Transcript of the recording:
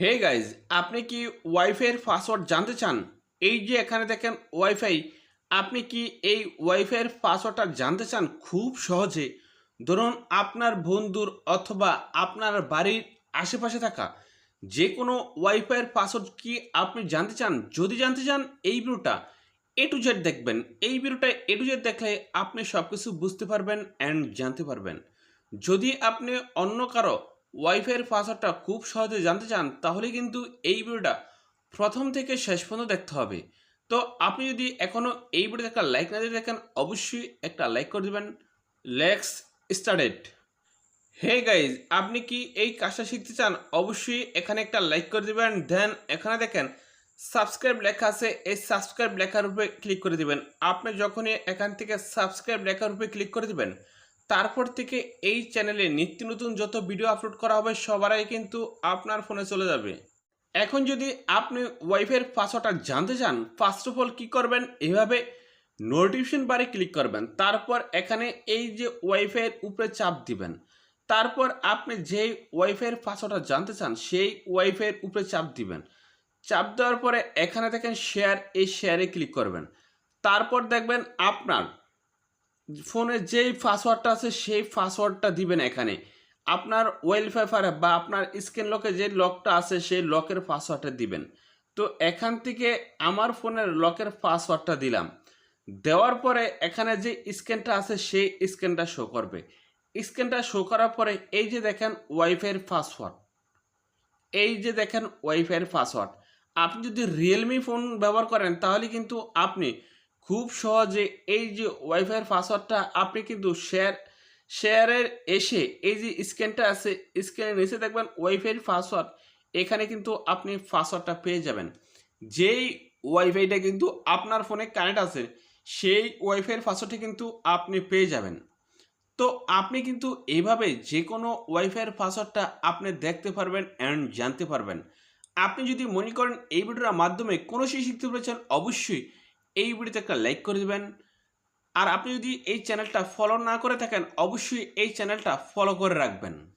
Hey guys, আপনি কি ওয়াইফাইয়ের password জানতে চান? এই যে এখানে দেখেন ওয়াইফাই, আপনি কি এই ওয়াইফাইয়ের পাসওয়ার্ডটা জানতে চান? খুব সহজে। ধরুন আপনার বন্ধুর অথবা আপনার বাড়ির আশেপাশে থাকা যে কোনো ওয়াইফাইয়ের পাসওয়ার্ড কি আপনি জানতে চান? যদি জানতে চান, এই ভিডিওটা এ টু জেড দেখবেন। এই ভিডিওটা এ টু জেড দেখলে আপনি সব কিছু বুঝতে পারবেন অ্যান্ড জানতে পারবেন। যদি আপনি অন্য কারও ওয়াইফাইয়ের পাসওয়ার্ডটা খুব সহজে জানতে চান, তাহলে কিন্তু এই ভিডিওটা প্রথম থেকে শেষ পর্যন্ত দেখতে হবে। তো আপনি যদি এখনও এই ভিডিওতে একটা লাইক না দিয়ে দেখেন, অবশ্যই একটা লাইক করে দেবেন। লেক্স স্টার্টেড হে গাইজ আপনি কি এই কাজটা শিখতে চান? অবশ্যই এখানে একটা লাইক করে দেবেন। দেন এখানে দেখেন সাবস্ক্রাইব লেখা আছে। এই সাবস্ক্রাইব লেখার উপরে ক্লিক করে দিবেন। আপনি যখনই এখান থেকে সাবস্ক্রাইব লেখার উপরে ক্লিক করে দিবেন তারপর থেকে এই চ্যানেলে নিত্য নতুন যত ভিডিও আপলোড করা হবে সবার আগে কিন্তু আপনার ফোনে চলে যাবে। এখন যদি আপনি ওয়াইফাইয়ের পাসওয়ার্ডটা জানতে চান ফার্স্ট অফ অল কী করবেন? এভাবে নোটিফিকেশন বারে ক্লিক করবেন। তারপর এখানে এই যে ওয়াইফাইয়ের উপরে চাপ দিবেন। তারপর আপনি যেই ওয়াইফাইয়ের পাসওয়ার্ডটা জানতে চান, সেই ওয়াইফাইয়ের উপরে চাপ দিবেন। চাপ দেওয়ার পরে এখানে দেখেন শেয়ার এই শেয়ারে ক্লিক করবেন। তারপর দেখবেন আপনার ফোনে যেই পাসওয়ার্ডটা আছে, সেই পাসওয়ার্ডটা দিবেন এখানে। আপনার ওয়েলফেয়ার বা আপনার স্ক্রিন লকে যে লকটা আছে, সেই লকের পাসওয়ার্ডটা দিবেন। তো এখান থেকে আমার ফোনের লকের পাসওয়ার্ডটা দিলাম। দেওয়ার পরে এখানে যে স্ক্যানটা আছে, সেই স্ক্যানটা শো করবে। স্ক্যানটা শো করার পরে এই যে দেখেন ওয়াইফাইয়ের পাসওয়ার্ড। এই যে দেখেন ওয়াইফাইয়ের পাসওয়ার্ড। আপনি যদি রিয়েলমি ফোন ব্যবহার করেন, তাহলে কিন্তু আপনি খুব সহজে এই যে ওয়াইফাইয়ের পাসওয়ার্ডটা আপনি কিন্তু শেয়ার শেয়ারের এসে এই যে স্ক্যানটা আছে স্ক্যানের নিচে দেখবেন ওয়াইফাইয়ের পাসওয়ার্ড এখানে কিন্তু আপনি পাসওয়ার্ডটা পেয়ে যাবেন। যেই ওয়াইফাইটা কিন্তু আপনার ফোনে কানেক্ট আছে, সেই ওয়াইফাইয়ের পাসওয়ার্ডটি কিন্তু আপনি পেয়ে যাবেন। তো আপনি কিন্তু এইভাবে যে কোনো ওয়াইফাইয়ের পাসওয়ার্ডটা আপনি দেখতে পারবেন অ্যান্ড জানতে পারবেন। আপনি যদি মনে করেন এই ভিডিওর মাধ্যমে কোনো শিখতে পেরেছেন অবশ্যই এই ভিডিওতে একটা লাইক করে দেবেন। আর আপনি যদি এই চ্যানেলটা ফলো না করে থাকেন, অবশ্যই এই চ্যানেলটা ফলো করে রাখবেন।